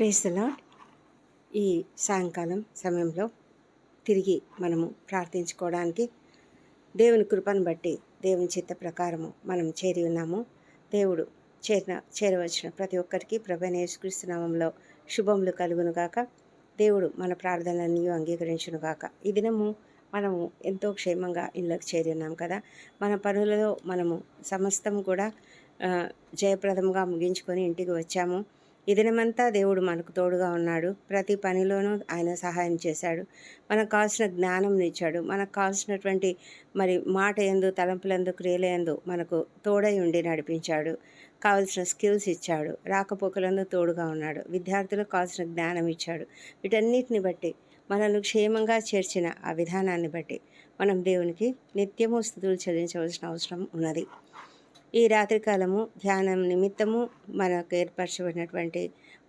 ప్రేస్తలా ఈ సాయంకాలం సమయంలో తిరిగి మనము ప్రార్థించుకోవడానికి దేవుని కృపను బట్టి దేవుని చిత్త ప్రకారము మనం చేరి ఉన్నాము. దేవుడు చేరిన చేరవచ్చిన ప్రతి ఒక్కరికి ప్రభనేసుక్రీస్తు నామంలో శుభములు కలుగును గాక. దేవుడు మన ప్రార్థనలన్నీ అంగీకరించును గాక. ఈ దినము మనము ఎంతో క్షేమంగా ఇళ్ళకు చేరి ఉన్నాం కదా. మన పనులలో మనము సమస్తం కూడా జయప్రదముగా జయప్రదంగా ముగించుకొని ఇంటికి వచ్చాము. ఈ దినమంతా దేవుడు మనకు తోడుగా ఉన్నాడు. ప్రతి పనిలోనూ ఆయన సహాయం చేశాడు. మనకు కావాల్సిన జ్ఞానం ఇచ్చాడు. మనకు కావాల్సినటువంటి మరి మాట ఎందు తలంపులందు క్రియల ఎందు మనకు తోడై ఉండి నడిపించాడు. కావలసిన స్కిల్స్ ఇచ్చాడు. రాకపోకలందు తోడుగా ఉన్నాడు. విద్యార్థులకు కావాల్సిన జ్ఞానం ఇచ్చాడు. వీటన్నిటిని బట్టి మనల్ని క్షేమంగా చేర్చిన ఆ విధానాన్ని బట్టి మనం దేవునికి నిత్యము స్థుతులు చెల్లించవలసిన అవసరం ఉన్నది. ఈ రాత్రికాలము ధ్యానం నిమిత్తము మనకు ఏర్పరచబడినటువంటి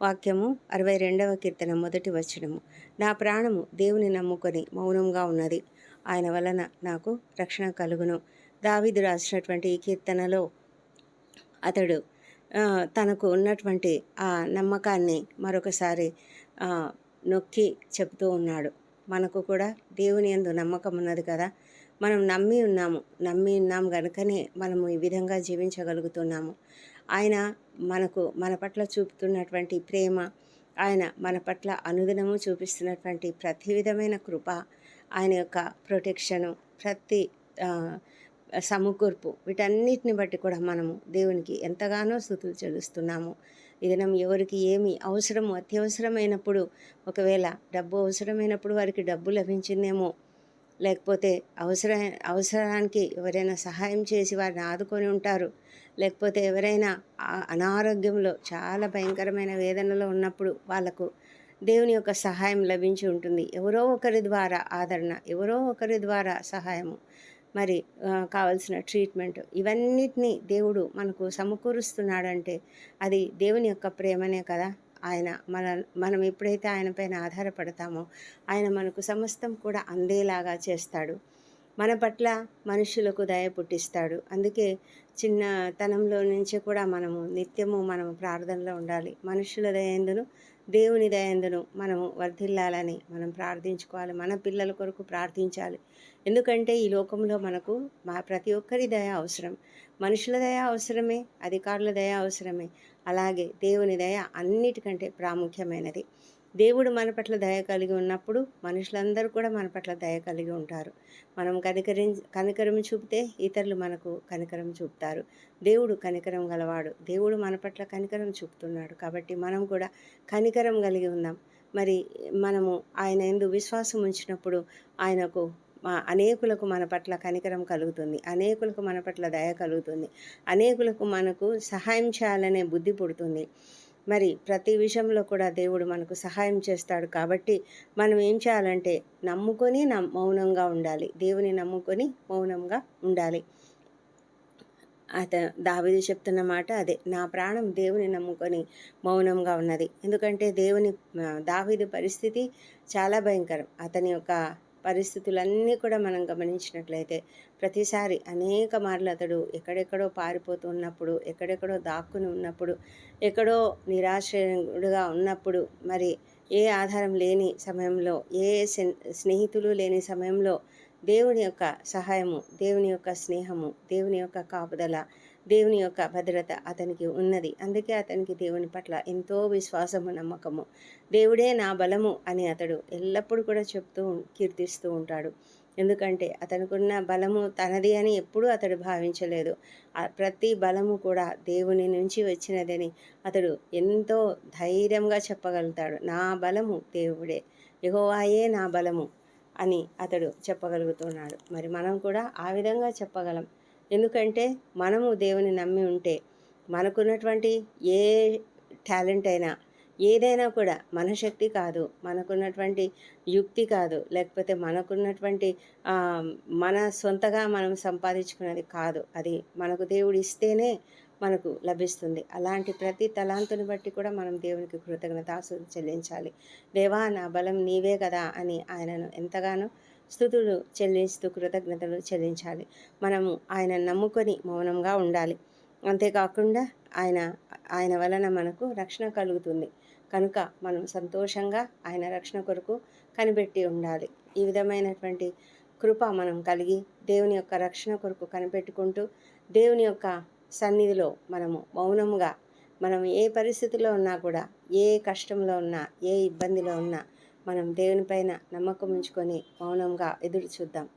వాక్యము అరవై రెండవ కీర్తన మొదటి వచనము. నా ప్రాణము దేవుని నమ్ముకొని మౌనంగా ఉన్నది. ఆయన వలన నాకు రక్షణ కలుగును. దావిదు రాసినటువంటి ఈ కీర్తనలో అతడు తనకు ఉన్నటువంటి ఆ నమ్మకాన్ని మరొకసారి నొక్కి చెప్తూ ఉన్నాడు. మనకు కూడా దేవుని యందు నమ్మకం ఉన్నది కదా. మనం నమ్మి ఉన్నాము నమ్మి ఉన్నాం కనుకనే మనము ఈ విధంగా జీవించగలుగుతున్నాము. ఆయన మనకు మన పట్ల చూపుతున్నటువంటి ప్రేమ ఆయన మన పట్ల అనుదినము చూపిస్తున్నటువంటి ప్రతి విధమైన కృప ఆయన యొక్క ప్రొటెక్షను ప్రతి సమకూర్పు వీటన్నిటిని బట్టి కూడా మనము దేవునికి ఎంతగానో స్థుతులు చెల్లిస్తున్నాము. ఈ దినం ఎవరికి ఏమి అవసరము అత్యవసరమైనప్పుడు ఒకవేళ డబ్బు అవసరమైనప్పుడు వారికి డబ్బు లభించిందేమో లేకపోతే అవసర అవసరానికి ఎవరైనా సహాయం చేసి వారిని ఆదుకొని ఉంటారు. లేకపోతే ఎవరైనా అనారోగ్యంలో చాలా భయంకరమైన వేదనలో ఉన్నప్పుడు వాళ్ళకు దేవుని యొక్క సహాయం లభించి ఉంటుంది. ఎవరో ఒకరి ద్వారా ఆదరణ ఎవరో ఒకరి ద్వారా సహాయము. మరి కావలసిన ట్రీట్మెంట్. ఇవన్నిటినీ దేవుడు మనకు సమకూరుస్తున్నాడంటే అది దేవుని యొక్క ప్రేమనే కదా? ఆయన మన మనం ఎప్పుడైతే ఆయన పైన ఆధారపడతామో ఆయన మనకు సమస్తం కూడా అందేలాగా చేస్తాడు. మన పట్ల మనుషులకు దయ పుట్టిస్తాడు. అందుకే చిన్నతనంలో నుంచి కూడా మనము నిత్యము మనము ప్రార్థనలో ఉండాలి. మనుషుల దయందును దేవుని దయందును మనము వర్ధిల్లాలని మనం ప్రార్థించుకోవాలి. మన పిల్లల కొరకు ప్రార్థించాలి. ఎందుకంటే ఈ లోకంలో మనకు మా ప్రతి ఒక్కరి దయ అవసరం. మనుషుల దయ అవసరమే అధికారుల దయ అవసరమే. అలాగే దేవుని దయ అన్నిటికంటే ప్రాముఖ్యమైనది. దేవుడు మన పట్ల దయ కలిగి ఉన్నప్పుడు మనుషులందరూ కూడా మన పట్ల దయ కలిగి ఉంటారు. మనం కనికరి కనికరం చూపితే ఇతరులు మనకు కనికరం చూపుతారు. దేవుడు కనికరం గలవాడు. దేవుడు మన పట్ల కనికరం చూపుతున్నాడు. కాబట్టి మనం కూడా కనికరం కలిగి ఉందాం. మరి మనము ఆయన ఎందు విశ్వాసం ఉంచినప్పుడు ఆయనకు మా అనేకులకు మన పట్ల కనికరం కలుగుతుంది. అనేకులకు మన పట్ల దయ కలుగుతుంది. అనేకులకు మనకు సహాయం చేయాలనే బుద్ధి పుడుతుంది. మరి ప్రతి విషయంలో కూడా దేవుడు మనకు సహాయం చేస్తాడు కాబట్టి మనం ఏం చేయాలంటే నమ్ముకొని నమ్ మౌనంగా ఉండాలి. దేవుని నమ్ముకొని మౌనంగా ఉండాలి. అత దావిది చెప్తున్న మాట అదే. నా ప్రాణం దేవుని నమ్ముకొని మౌనంగా ఉన్నది. ఎందుకంటే దేవుని దావిది పరిస్థితి చాలా భయంకరం. అతని యొక్క పరిస్థితులన్నీ కూడా మనం గమనించినట్లయితే ప్రతిసారి అనేక మార్లు అతడు ఎక్కడెక్కడో పారిపోతూ ఉన్నప్పుడు ఎక్కడెక్కడో దాక్కుని ఉన్నప్పుడు ఎక్కడో నిరాశ్రయుడుగా ఉన్నప్పుడు మరి ఏ ఆధారం లేని సమయంలో ఏ స్నే- స్నేహితులు లేని సమయంలో దేవుని యొక్క సహాయము దేవుని యొక్క స్నేహము దేవుని యొక్క కాపుదల దేవుని యొక్క భద్రత అతనికి ఉన్నది. అందుకే అతనికి దేవుని పట్ల ఎంతో విశ్వాసము నమ్మకము. దేవుడే నా బలము అని అతడు ఎల్లప్పుడూ కూడా చెప్తూ కీర్తిస్తూ ఉంటాడు. ఎందుకంటే అతనుకున్న బలము తనది అని ఎప్పుడూ అతడు భావించలేదు. ప్రతి బలము కూడా దేవుని నుంచి వచ్చినదని అతడు ఎంతో ధైర్యంగా చెప్పగలుగుతాడు. నా బలము దేవుడే యహోవాయే నా బలము అని అతడు చెప్పగలుగుతున్నాడు. మరి మనం కూడా ఆ విధంగా చెప్పగలం. ఎందుకంటే మనము దేవుని నమ్మి ఉంటే మనకున్నటువంటి ఏ టాలెంట్ అయినా ఏదైనా కూడా మన శక్తి కాదు మనకున్నటువంటి యుక్తి కాదు లేకపోతే మనకున్నటువంటి మన సొంతగా మనం సంపాదించుకున్నది కాదు. అది మనకు దేవుడు ఇస్తేనే మనకు లభిస్తుంది. అలాంటి ప్రతి తలాంతుని బట్టి కూడా మనం దేవునికి కృతజ్ఞత చెల్లించాలి దేవా నా బలం నీవే కదా అని ఆయనను ఎంతగానో స్థుతులు చెల్లిస్తూ కృతజ్ఞతలు చెల్లించాలి. మనము ఆయన నమ్ముకొని మౌనంగా ఉండాలి. అంతేకాకుండా ఆయన ఆయన వలన మనకు రక్షణ కలుగుతుంది. కనుక మనం సంతోషంగా ఆయన రక్షణ కొరకు కనిపెట్టి ఉండాలి. ఈ విధమైనటువంటి కృప మనం కలిగి దేవుని యొక్క రక్షణ కొరకు కనిపెట్టుకుంటూ దేవుని యొక్క సన్నిధిలో మనము మౌనంగా మనం ఏ పరిస్థితిలో ఉన్నా కూడా ఏ కష్టంలో ఉన్నా ఏ ఇబ్బందిలో ఉన్నా మనం దేవునిపైన నమ్మకం ఉంచుకొని మౌనంగా ఎదురు చూద్దాం.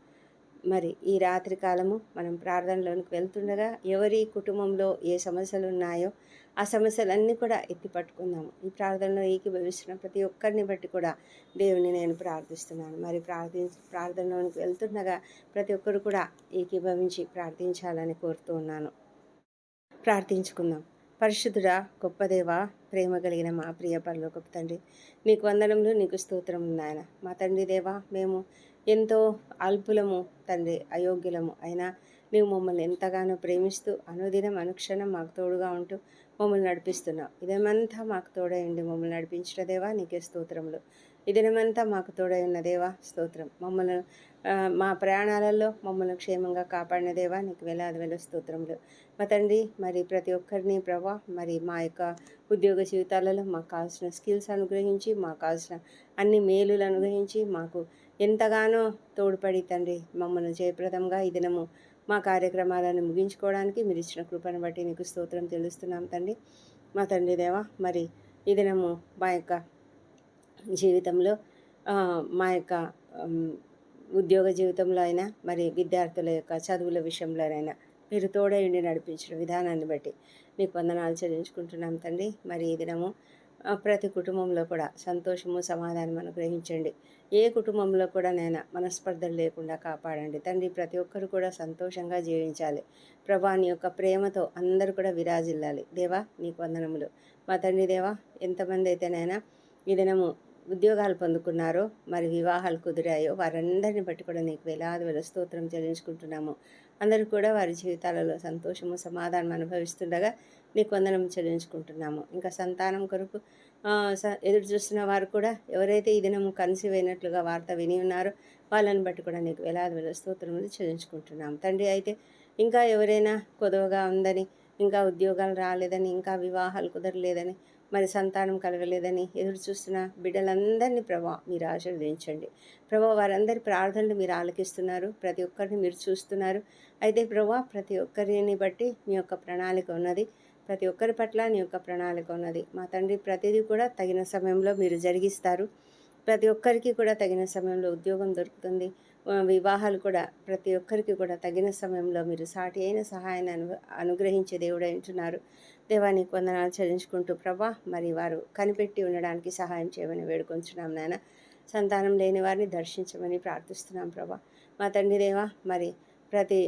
మరి ఈ రాత్రి కాలము మనం ప్రార్థనలోనికి వెళ్తుండగా ఎవరి కుటుంబంలో ఏ సమస్యలు ఉన్నాయో ఆ సమస్యలన్నీ కూడా ఎత్తి పట్టుకుందాము. ఈ ప్రార్థనలో ఏకీభవిస్తున్న ప్రతి ఒక్కరిని బట్టి కూడా దేవుని నేను ప్రార్థిస్తున్నాను. మరి ప్రార్థి ప్రార్థనలోనికి వెళ్తుండగా ప్రతి ఒక్కరు కూడా ఏకీభవించి ప్రార్థించాలని కోరుతూ ఉన్నాను. ప్రార్థించుకుందాం. పరిశుద్ధుడా గొప్పదేవా ప్రేమ కలిగిన మా ప్రియ పరలోకపు తండ్రి నీకు వందనములు నీకు స్తోత్రం నాయన. మా తండ్రి దేవా మేము ఎంతో అల్పులము తండ్రి అయోగ్యులము. అయినా నీవు మమ్మల్ని ఎంతగానో ప్రేమిస్తూ అనుదినం అనుక్షణం మాకు తోడుగా ఉంటూ మమ్మల్ని నడిపిస్తున్నావు. ఇదేమంతా మాకు తోడై ఉండి మమ్మల్ని నడిపించిన దేవా నీకే స్తోత్రములు. ఇదినమంతా మాకు తోడై ఉన్న దేవా స్తోత్రం. మమ్మల్ని మా ప్రయాణాలలో మమ్మల్ని క్షేమంగా కాపాడిన దేవా నీకు వేలాది వేల స్తోత్రములు. మా తండ్రి మరి ప్రతి ఒక్కరిని ప్రభా మరి మా యొక్క ఉద్యోగ జీవితాలలో మాకు కావాల్సిన స్కిల్స్ అనుగ్రహించి మాకు కావాల్సిన అన్ని మేలులు అనుగ్రహించి మాకు ఎంతగానో తోడ్పడి తండ్రి మమ్మల్ని జయప్రదంగా ఈ దినము మా కార్యక్రమాలను ముగించుకోవడానికి మీరు ఇచ్చిన కృపను బట్టి నీకు స్తోత్రం తెలుస్తున్నాం తండ్రి. మా తండ్రి దేవా మరి ఈ దినము మా యొక్క జీవితంలో మా యొక్క ఉద్యోగ జీవితంలో అయినా మరి విద్యార్థుల యొక్క చదువుల విషయంలోనైనా మీరు తోడైండి నడిపించిన విధానాన్ని బట్టి మీకు వందనాలు చెల్లించుకుంటున్నాం తండ్రి. మరి ఈ దినము ప్రతి కుటుంబంలో కూడా సంతోషము సమాధానం అనుగ్రహించండి. ఏ కుటుంబంలో కూడా నేను మనస్పర్ధలు లేకుండా కాపాడండి. తండ్రి ప్రతి ఒక్కరు కూడా సంతోషంగా జీవించాలి. ప్రభా నీ యొక్క ప్రేమతో అందరూ కూడా విరాజిల్లాలి. దేవా నీకు వందనములు. మా తండ్రి దేవా ఎంతమంది అయితేనైనా ఈ దినము ఉద్యోగాలు పొందుకున్నారో మరి వివాహాలు కుదిరాయో వారందరిని బట్టి కూడా నీకు వేలాది వేల స్తోత్రం చెల్లించుకుంటున్నాము. అందరూ కూడా వారి జీవితాలలో సంతోషము సమాధానం అనుభవిస్తుండగా నీకు వందనం చెల్లించుకుంటున్నాము. ఇంకా సంతానం కొరకు ఎదురు చూస్తున్న వారు కూడా ఎవరైతే ఈ దినము కన్సీవ్ అయినట్లుగా వార్త విని ఉన్నారో వాళ్ళని బట్టి కూడా నీకు వేలాది వేల స్తోత్రములు చెల్లించుకుంటున్నాము. తండ్రి అయితే ఇంకా ఎవరైనా కొదవగా ఉందని ఇంకా ఉద్యోగాలు రాలేదని ఇంకా వివాహాలు కుదరలేదని మరి సంతానం కలగలేదని ఎదురు చూస్తున్న బిడ్డలందరినీ ప్రభా మీరు ఆశీర్వదించండి. ప్రభా వారందరి ప్రార్థనలు మీరు ఆలకిస్తున్నారు. ప్రతి ఒక్కరిని మీరు చూస్తున్నారు. అయితే ప్రభా ప్రతి ఒక్కరిని బట్టి మీ యొక్క ప్రణాళిక ఉన్నది. ప్రతి ఒక్కరి పట్ల నీ యొక్క ప్రణాళిక ఉన్నది. మా తండ్రి ప్రతిదీ కూడా తగిన సమయంలో మీరు జరిగిస్తారు. ప్రతి ఒక్కరికి కూడా తగిన సమయంలో ఉద్యోగం దొరుకుతుంది. వివాహాలు కూడా ప్రతి ఒక్కరికి కూడా తగిన సమయంలో మీరు సాటి అయిన సహాయాన్ని అను అనుగ్రహించే దేవుడు అంటున్నారు దేవానికి వందనాలు చెల్లించుకుంటూ ప్రభా మరి వారు కనిపెట్టి ఉండడానికి సహాయం చేయమని వేడుకొంచున్నాం నాయన. సంతానం లేని వారిని దర్శించమని ప్రార్థిస్తున్నాం ప్రభా. మా తండ్రి దేవా మరి ప్రతి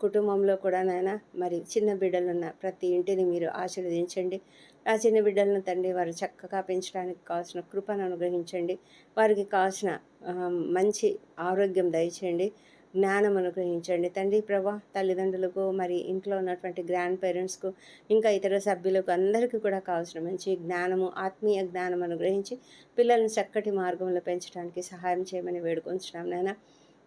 కుటుంబంలో కూడా నాయన మరి చిన్న బిడ్డలున్న ప్రతి ఇంటిని మీరు ఆశీర్వదించండి. ఆ చిన్న బిడ్డలను తండ్రి వారు చక్కగా పెంచడానికి కావాల్సిన కృపను అనుగ్రహించండి. వారికి కావాల్సిన మంచి ఆరోగ్యం దయచేయండి. జ్ఞానం అనుగ్రహించండి. తండ్రి ప్రభా తల్లిదండ్రులకు మరి ఇంట్లో ఉన్నటువంటి గ్రాండ్ పేరెంట్స్కు ఇంకా ఇతర సభ్యులకు అందరికీ కూడా కావాల్సిన మంచి జ్ఞానము ఆత్మీయ జ్ఞానం అనుగ్రహించి పిల్లలను చక్కటి మార్గంలో పెంచడానికి సహాయం చేయమని వేడుకొంచున్నాం నాయన.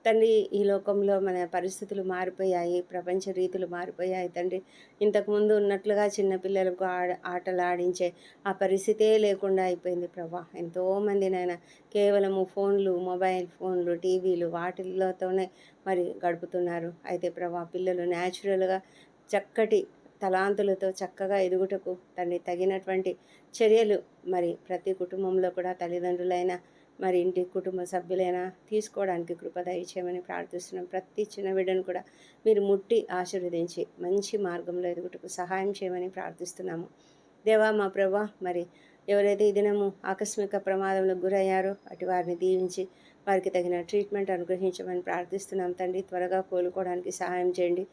తండ్రి ఈ లోకంలో మన పరిస్థితులు మారిపోయాయి ప్రపంచ రీతులు మారిపోయాయి తండ్రి. ఇంతకుముందు ఉన్నట్లుగా చిన్నపిల్లలకు ఆడ ఆటలు ఆడించే ఆ పరిస్థితే లేకుండా అయిపోయింది ప్రభా. ఎంతోమంది నాయన కేవలము ఫోన్లు మొబైల్ ఫోన్లు టీవీలు వాటిల్లోతోనే మరి గడుపుతున్నారు. అయితే ప్రభా పిల్లలు న్యాచురల్గా చక్కటి తలాంతులతో చక్కగా ఎదుగుటకు తండ్రి తగినటువంటి చర్యలు మరి ప్రతి కుటుంబంలో కూడా తల్లిదండ్రులైన మరి ఇంటి కుటుంబ సభ్యులైనా తీసుకోవడానికి కృప దయచేయమని ప్రార్థిస్తున్నాం. ప్రతి చిన్న బిడ్డను కూడా మీరు ముట్టి ఆశీర్వదించి మంచి మార్గంలో ఎదుగుటకు సహాయం చేయమని ప్రార్థిస్తున్నాము. దేవా మా ప్రభా మరి ఎవరైతే ఈ దినము ఆకస్మిక ప్రమాదంలో గురయ్యారో అటు వారిని దీవించి వారికి తగిన ట్రీట్మెంట్ అనుగ్రహించమని ప్రార్థిస్తున్నాం. తండ్రి త్వరగా కోలుకోవడానికి సహాయం చేయండి.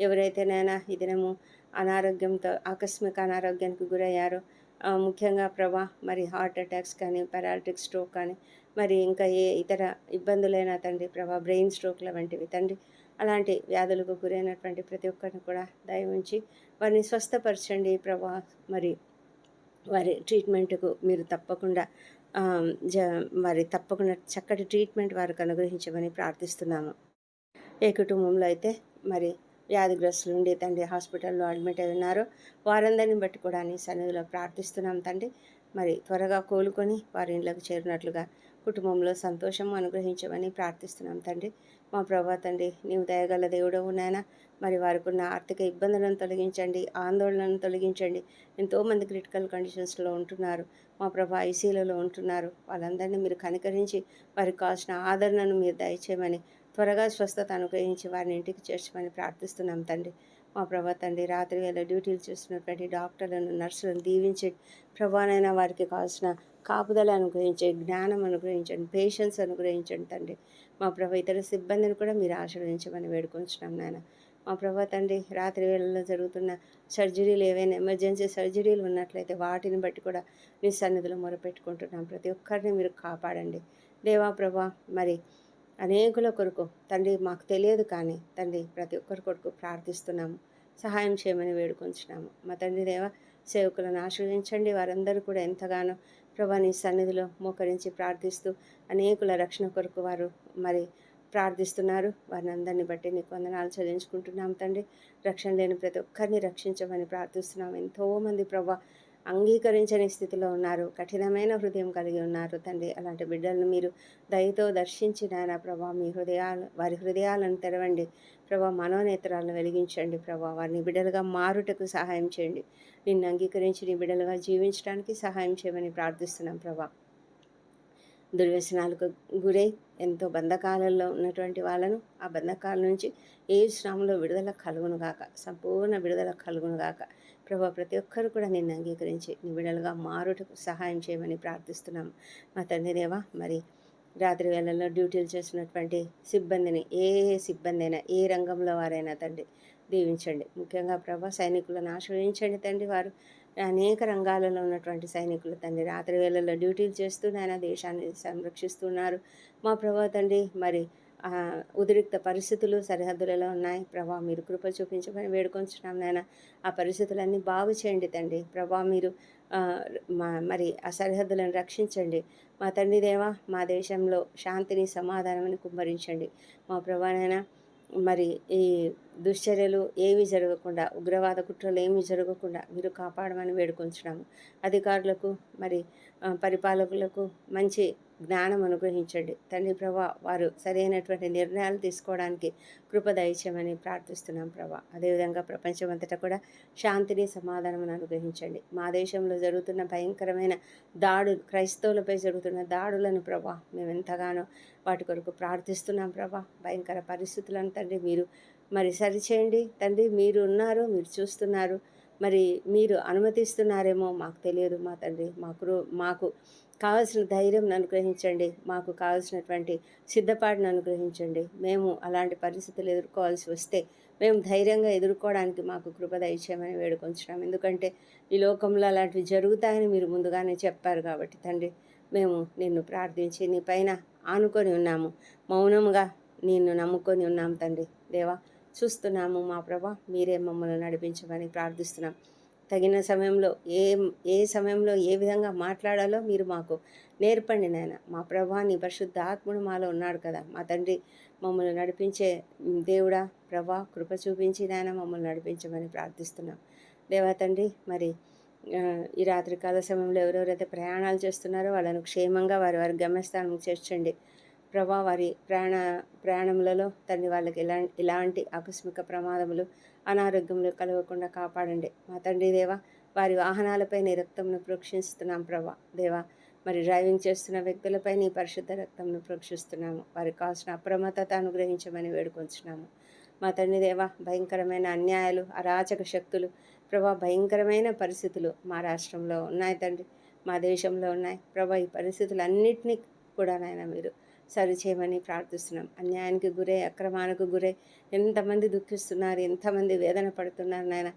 ఎవరైతేనైనా ఈ దినము అనారోగ్యంతో ఆకస్మిక అనారోగ్యానికి గురయ్యారో ముఖ్యంగా ప్రభా మరి హార్ట్ అటాక్స్ కానీ పారాలిటిక్ స్ట్రోక్ కానీ మరి ఇంకా ఏ ఇతర ఇబ్బందులైన తండ్రి ప్రభా బ్రెయిన్ స్ట్రోక్ల వంటివి తండ్రి అలాంటి వ్యాధులకు గురైనటువంటి ప్రతి ఒక్కరిని కూడా దయ ఉంచి వారిని స్వస్థపరచండి ప్రభా. మరి వారి ట్రీట్మెంట్కు మీరు తప్పకుండా జ మరి తప్పకుండా చక్కటి ట్రీట్మెంట్ వారికి అనుగ్రహించమని ప్రార్థిస్తున్నాము. ఏ కుటుంబంలో అయితే మరి వ్యాధిగ్రస్తులు ఉండి తండ్రి హాస్పిటల్లో అడ్మిట్ అయి ఉన్నారు. వారందరిని బట్టి కూడా నీ సన్నిధిలో ప్రార్థిస్తున్నాం తండ్రి. మరి త్వరగా కోలుకొని వారి ఇళ్ళకు చేరినట్లుగా కుటుంబంలో సంతోషం అనుగ్రహించమని ప్రార్థిస్తున్నాం తండ్రి. మా ప్రభా తండ్రి నీవు దయగల దేవుడవు నాయన. మరి వారికి ఉన్న ఆర్థిక ఇబ్బందులను తొలగించండి ఆందోళనను తొలగించండి. ఎంతోమంది క్రిటికల్ కండిషన్స్లో ఉంటున్నారు. మా ప్రభా ఐసీలలో ఉంటున్నారు. వాళ్ళందరినీ మీరు కనికరించి వారికి కావాల్సిన ఆదరణను మీరు దయచేయమని త్వరగా స్వస్థత అనుగ్రహించి వారిని ఇంటికి చేర్చమని ప్రార్థిస్తున్నాం తండ్రి. మా ప్రభా తండ్రి రాత్రి వేళ డ్యూటీలు చేస్తున్నటువంటి డాక్టర్లను నర్సులను దీవించి ప్రభానైనా వారికి కావాల్సిన కాపుదల అనుగ్రహించే జ్ఞానం అనుగ్రహించండి పేషెన్స్ అనుగ్రహించండి తండ్రి. మా ప్రభా ఇతర సిబ్బందిని కూడా మీరు ఆశీర్వదించమని వేడుకొంచున్నాం నాయన. మా ప్రభా తండ్రి రాత్రి వేళల్లో జరుగుతున్న సర్జరీలు ఏవైనా ఎమర్జెన్సీ సర్జరీలు ఉన్నట్లయితే వాటిని బట్టి కూడా మీ సన్నిధిలో మొరపెట్టుకుంటున్నాం. ప్రతి ఒక్కరిని మీరు కాపాడండి. దేవా ప్రభా మరి అనేకుల కొరకు తండ్రి మాకు తెలియదు కానీ తండ్రి ప్రతి ఒక్కరి కొరకు ప్రార్థిస్తున్నాము. సహాయం చేయమని వేడుకొంచున్నాము. మా తండ్రి దేవ సేవకులను ఆశ్రయించండి. వారందరూ కూడా ఎంతగానో ప్రభా నీ సన్నిధిలో మోకరించి ప్రార్థిస్తూ అనేకుల రక్షణ కొరకు వారు మరి ప్రార్థిస్తున్నారు. వారిని అందరిని బట్టి నీకు వందనాలు చెల్లించుకుంటున్నాం తండ్రి. రక్షణ లేని ప్రతి ఒక్కరిని రక్షించమని ప్రార్థిస్తున్నాం. ఎంతోమంది ప్రభా అంగీకరించని స్థితిలో ఉన్నారు. కఠినమైన హృదయం కలిగి ఉన్నారు. తండ్రి అలాంటి బిడ్డలను మీరు దయతో దర్శించిన ప్రభా మీ హృదయాలు వారి హృదయాలను తెరవండి. ప్రభా మనోనేత్రాలను వెలిగించండి ప్రభా. వారిని బిడ్డలుగా మారుటకు సహాయం చేయండి. నిన్ను అంగీకరించి నీ బిడ్డలుగా జీవించడానికి సహాయం చేయమని ప్రార్థిస్తున్నాం ప్రభా. దుర్వ్యసనాలకు గురై ఎంతో బంధకాలలో ఉన్నటువంటి వాళ్ళను ఆ బంధకాల నుంచి ఏ శ్రమంలో విడుదల కలుగునుగాక. సంపూర్ణ విడుదల కలుగునుగాక. ప్రభా ప్రతి ఒక్కరు కూడా నిన్ను అంగీకరించి నిబిడలుగా మారుటకు సహాయం చేయమని ప్రార్థిస్తున్నాం. మా తండ్రి దేవా మరి రాత్రి వేళల్లో డ్యూటీలు చేసినటువంటి సిబ్బందిని ఏ సిబ్బంది అయినా ఏ రంగంలో వారైనా తండ్రి దీవించండి. ముఖ్యంగా ప్రభా సైనికులను ఆశ్రయించండి తండ్రి వారు. అనేక రంగాలలో ఉన్నటువంటి సైనికులు తండ్రి రాత్రి వేళల్లో డ్యూటీలు చేస్తూ నాయన దేశాన్ని సంరక్షిస్తున్నారు. మా ప్రభా తండ్రి మరి ఉద్రిక్త పరిస్థితులు సరిహద్దులలో ఉన్నాయి? ప్రభా మీరు కృప చూపించమని వేడుకొంచున్నాం నాయన. ఆ పరిస్థితులన్నీ బాగు చేయండి తండ్రి. ప్రభా మీరు మా మరి ఆ సరిహద్దులను రక్షించండి. మా తండ్రి దేవ మా దేశంలో శాంతిని సమాధానమని కుమ్మరించండి. మా ప్రభానైనా మరి ఈ దుశ్చర్యలు ఏమీ జరగకుండా ఉగ్రవాద కుట్రలు ఏమీ జరగకుండా మీరు కాపాడమని వేడుకొంచున్నాము. అధికారులకు మరి పరిపాలకులకు మంచి జ్ఞానం అనుగ్రహించండి. తండ్రి ప్రభా వారు సరైనటువంటి నిర్ణయాలు తీసుకోవడానికి కృప దయచేయమని ప్రార్థిస్తున్నాం ప్రభా. అదేవిధంగా ప్రపంచమంతటా కూడా శాంతిని సమాధానం అనుగ్రహించండి. మా దేశంలో జరుగుతున్న భయంకరమైన దాడులు క్రైస్తవులపై జరుగుతున్న దాడులను ప్రభా మేము ఎంతగానో వాటి కొరకు ప్రార్థిస్తున్నాం ప్రభా. భయంకర పరిస్థితులను తండ్రి మీరు మరి సరిచేయండి. తండ్రి మీరు ఉన్నారు మీరు చూస్తున్నారు. మరి మీరు అనుమతిస్తున్నారేమో మాకు తెలియదు మా తండ్రి. మాకు మాకు కావాల్సిన ధైర్యం అనుగ్రహించండి. మాకు కావలసినటువంటి సిద్ధపాటును అనుగ్రహించండి. మేము అలాంటి పరిస్థితులు ఎదుర్కోవాల్సి వస్తే మేము ధైర్యంగా ఎదుర్కోవడానికి మాకు కృప దయచేయమని వేడుకొంచున్నాం. ఎందుకంటే ఈ లోకంలో అలాంటివి జరుగుతాయని మీరు ముందుగానే చెప్పారు కాబట్టి తండ్రి మేము నిన్ను ప్రార్థించి నీ పైన ఆనుకొని ఉన్నాము. మౌనముగా నిన్ను నమ్ముకొని ఉన్నాం తండ్రి. దేవా చూస్తున్నాము మా ప్రభా మీరే మమ్మల్ని నడిపించమని ప్రార్థిస్తున్నాం. తగిన సమయంలో ఏ ఏ సమయంలో ఏ విధంగా మాట్లాడాలో మీరు మాకు నేర్పండి నాయన. మా ప్రభా నీ పరిశుద్ధ ఆత్ముడు మాలో ఉన్నాడు కదా. మా తండ్రి మమ్మల్ని నడిపించే దేవుడా ప్రభా కృప చూపించి నాయన మమ్మల్ని నడిపించమని ప్రార్థిస్తున్నాం. దేవా తండ్రి మరి ఈ రాత్రికాల సమయంలో ఎవరెవరైతే ప్రయాణాలు చేస్తున్నారో వాళ్ళను క్షేమంగా వారి వారి గమ్యస్థానం చేర్చండి. ప్రభా వారి ప్రయాణ ప్రయాణములలో తండ్రి వాళ్ళకి ఎలా ఎలాంటి ఆకస్మిక ప్రమాదములు అనారోగ్యములు కలగకుండా కాపాడండి. మా తండ్రి దేవా వారి వాహనాలపై నీ రక్తంను ప్రోక్షిస్తున్నాం ప్రభా. దేవా మరి డ్రైవింగ్ చేస్తున్న వ్యక్తులపై నీ పరిశుద్ధ రక్తంను ప్రోక్షిస్తున్నాము. వారికి కావాల్సిన అప్రమత్తత అనుగ్రహించమని వేడుకొంచున్నాము. మా తండ్రి దేవా భయంకరమైన అన్యాయాలు అరాచక శక్తులు ప్రభా భయంకరమైన పరిస్థితులు మా రాష్ట్రంలో ఉన్నాయి తండ్రి. మా దేశంలో ఉన్నాయి. ప్రభా ఈ పరిస్థితులన్నింటినీ కూడా నాయన మీరు సరిచేయమని ప్రార్థిస్తున్నాం. అన్యాయానికి గురై అక్రమానికి గురై ఎంతమంది దుఃఖిస్తున్నారు ఎంతమంది వేదన పడుతున్నారు నాయన.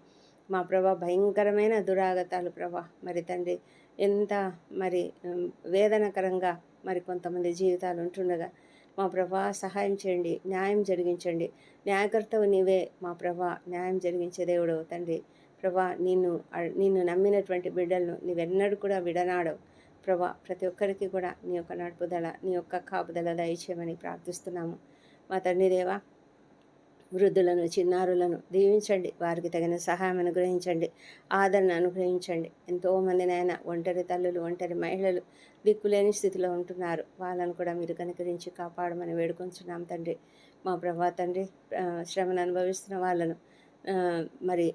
మా ప్రభా భయంకరమైన దురాగతాలు ప్రభా. మరి తండ్రి ఎంత మరి వేదనకరంగా మరి కొంతమంది జీవితాలు ఉంటుండగా మా ప్రభా సహాయం చేయండి న్యాయం జరిగించండి. న్యాయకర్తవు నీవే మా ప్రభా న్యాయం జరిగించే దేవుడవు తండ్రి. ప్రభా నిన్ను నిన్ను నమ్మినటువంటి బిడ్డలను నీవెన్నడూ కూడా విడనాడవు. ప్రభా ప్రతి ఒక్కరికి కూడా నీ యొక్క నడుపుదల నీ యొక్క కాపుదల దయచేయమని ప్రార్థిస్తున్నాము. మా తండ్రి దేవా వృద్ధులను చిన్నారులను దీవించండి. వారికి తగిన సహాయం అనుగ్రహించండి. ఆదరణ అనుగ్రహించండి. ఎంతోమంది నాయన ఒంటరి తల్లులు ఒంటరి మహిళలు దిక్కులేని స్థితిలో ఉంటున్నారు. వాళ్ళను కూడా మీరు కనుకరించి కాపాడమని వేడుకొంచున్నాం తండ్రి. మా ప్రభా తండ్రి శ్రమను అనుభవిస్తున్న వాళ్ళను మరి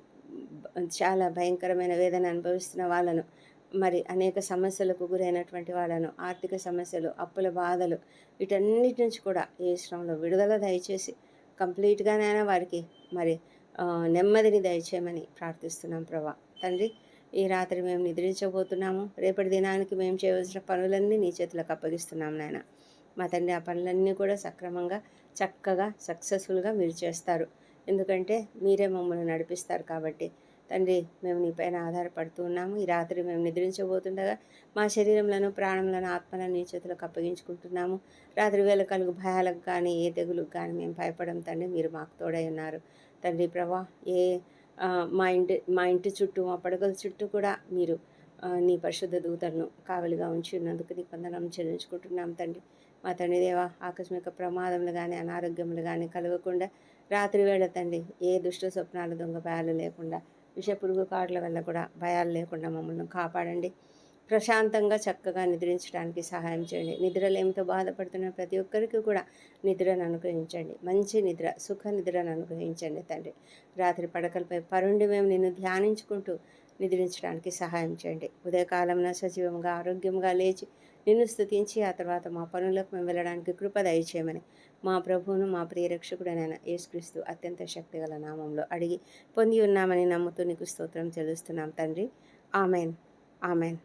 చాలా భయంకరమైన వేదన అనుభవిస్తున్న వాళ్ళను మరి అనేక సమస్యలకు గురైనటువంటి వాళ్ళను ఆర్థిక సమస్యలు అప్పుల బాధలు వీటన్నిటి నుంచి కూడా ఏ శ్రమంలో విడుదల దయచేసి కంప్లీట్గానైనా వారికి మరి నెమ్మదిని దయచేయమని ప్రార్థిస్తున్నాం ప్రభా. తండ్రి ఈ రాత్రి మేము నిద్రించబోతున్నాము. రేపటి దినానికి మేము చేయవలసిన పనులన్నీ నీ చేతులకు అప్పగిస్తున్నాం నాయన. మా తండ్రి ఆ పనులన్నీ కూడా సక్రమంగా చక్కగా సక్సెస్ఫుల్గా మీరు చేస్తారు. ఎందుకంటే మీరే మమ్మల్ని నడిపిస్తారు కాబట్టి తండ్రి మేము నీ పైన ఆధారపడుతూ ఉన్నాము. ఈ రాత్రి మేము నిద్రించబోతుండగా మా శరీరంలోను ప్రాణంలోను ఆత్మలను నీ చేతులకు అప్పగించుకుంటున్నాము. రాత్రి వేళ కలుగు భయాలకు కానీ ఏ తెగులకు కానీ మేము భయపడం తండ్రి మీరు మాకు తోడై ఉన్నారు. తండ్రి ప్రభా ఏ మా ఇంటి మా ఇంటి చుట్టూ మా పడగల చుట్టూ కూడా మీరు నీ పరిశుద్ధ దూతలను కావలిగా ఉంచి ఉన్నందుకు నీ కొందనం చెల్లించుకుంటున్నాం తండ్రి. మా తండ్రి దేవ ఆకస్మిక ప్రమాదములు కానీ అనారోగ్యములు కానీ కలగకుండా రాత్రి వేళ తండ్రి ఏ దుష్ట స్వప్నాలు దొంగ భయాలు లేకుండా విషపురుగు కాట్ల వల్ల కూడా భయాలు లేకుండా మమ్మల్ని కాపాడండి. ప్రశాంతంగా చక్కగా నిద్రించడానికి సహాయం చేయండి. నిద్రలేమితో బాధపడుతున్న ప్రతి ఒక్కరికి కూడా నిద్రను అనుగ్రహించండి. మంచి నిద్ర సుఖ నిద్రను అనుగ్రహించండి తండ్రి. రాత్రి పడకలపై పరుండి మేము నిన్ను ధ్యానించుకుంటూ నిద్రించడానికి సహాయం చేయండి. ఉదయకాలంలో సజీవంగా ఆరోగ్యంగా లేచి నిన్ను స్థుతించి ఆ తర్వాత మా పనులకు మేము వెళ్ళడానికి కృప దయచేయమని మా ప్రభువును మా ప్రియరక్షకుడైన యేసుక్రీస్తు అత్యంత శక్తిగల నామంలో అడిగి పొంది ఉన్నామని నమ్ముతూ నీకు స్తోత్రం చెల్లిస్తున్నాం తండ్రి. ఆమెన్. ఆమెన్.